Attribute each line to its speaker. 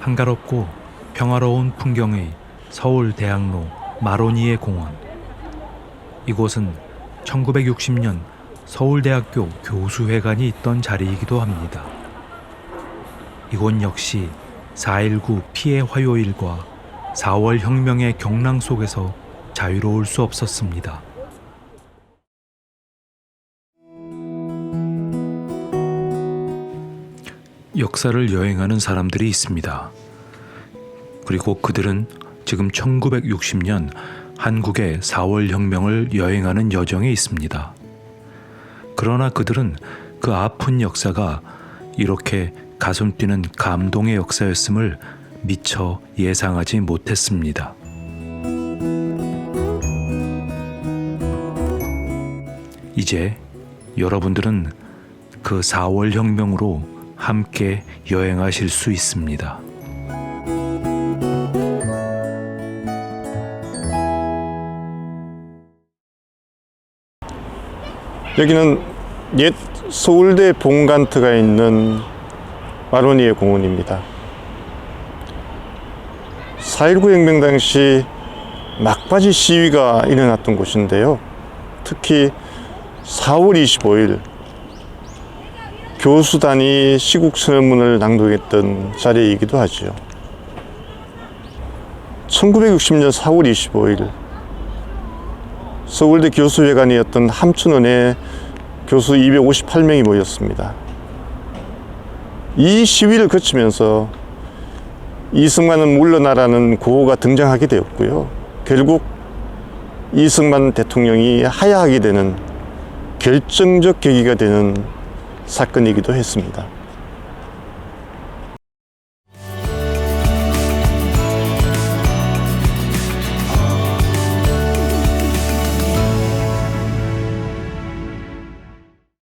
Speaker 1: 한가롭고 평화로운 풍경의 서울 대학로 마로니에 공원. 이곳은 1960년 서울대학교 교수회관이 있던 자리이기도 합니다. 이곳 역시 4.19 피해 화요일과 4월 혁명의 경랑 속에서 자유로울 수 없었습니다. 역사를 여행하는 사람들이 있습니다. 그리고 그들은 지금 1960년 한국의 4월 혁명을 여행하는 여정에 있습니다. 그러나 그들은 그 아픈 역사가 이렇게 가슴 뛰는 감동의 역사였음을 미처 예상하지 못했습니다. 이제 여러분들은 그 4월 혁명으로 함께 여행하실 수 있습니다.
Speaker 2: 여기는 옛 서울대 본관트가 있는 마로니에 공원입니다. 4.19 혁명 당시 막바지 시위가 일어났던 곳인데요. 특히 4월 25일 교수단이 시국 선언문을 낭독했던 자리이기도 하죠. 1960년 4월 25일 서울대 교수회관이었던 함춘원에 교수 258명이 모였습니다. 이 시위를 거치면서 이승만은 물러나라는 구호가 등장하게 되었고요. 결국 이승만 대통령이 하야하게 되는 결정적 계기가 되는 사건이기도 했습니다.